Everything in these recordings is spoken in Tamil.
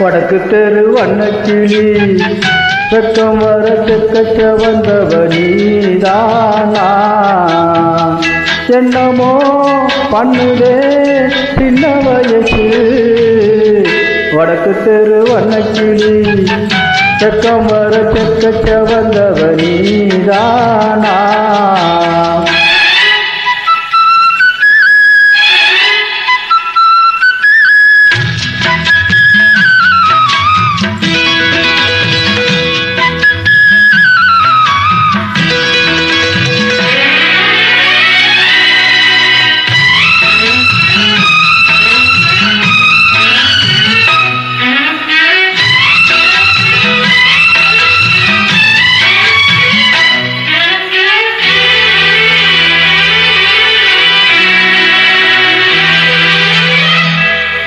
வடக்கு தெரு வண்ணக்கிளி வெக்கம் வர தெற்கச்ச வந்தவ நீதானா என்னமோ பண்ணுதே சின்ன வயசு வடக்கு தெரு வண்ணக்கிளி வெக்கம் வர தெற்கச்ச வந்தவ நீதானா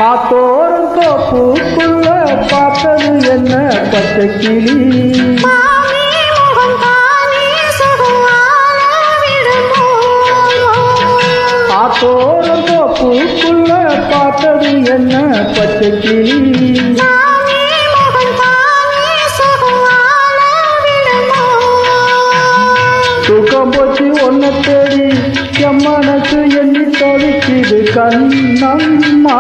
ஆத்தோரம் தோப்புக்குள்ள பார்த்தது என்ன பச்சை கிளி? ஆத்தோரம் தோப்புக்குள்ள பார்த்தது என்ன பச்சை கிளி? தூக்கம் போச்சு ஒன்ன தேடி. கண்ணம்மா.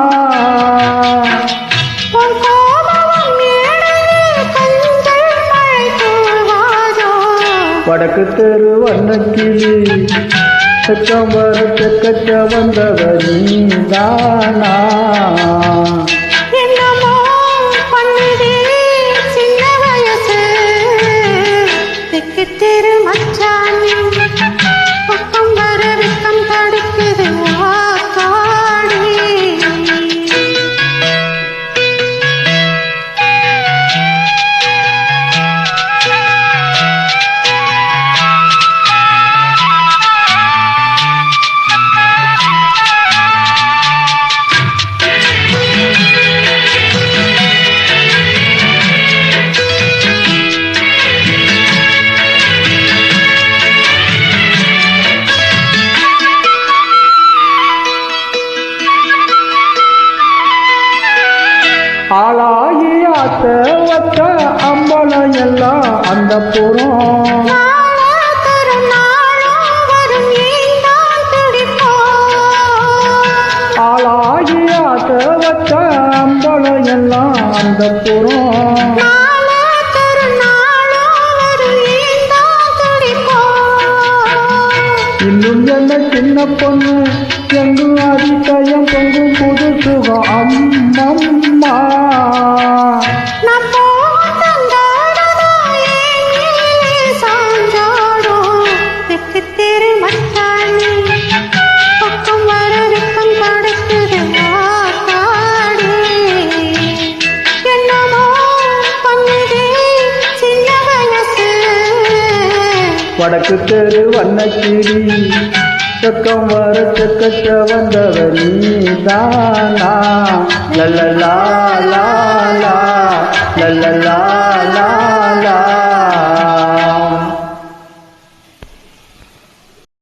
வடக்கு தெரு வண்ணக்கிளி செக்கம் வர செக்கச்ச வந்தவ நீதானா ஆளாகி ஆத்த வச்ச அம்பலம் எல்லாம் அந்த புறம். வடக்கு தெரு வண்ணக்கிளி. சொக்கம் வர செக்கச்ச வந்தவர் நீதானா? லல்லா லா லா லல்லலா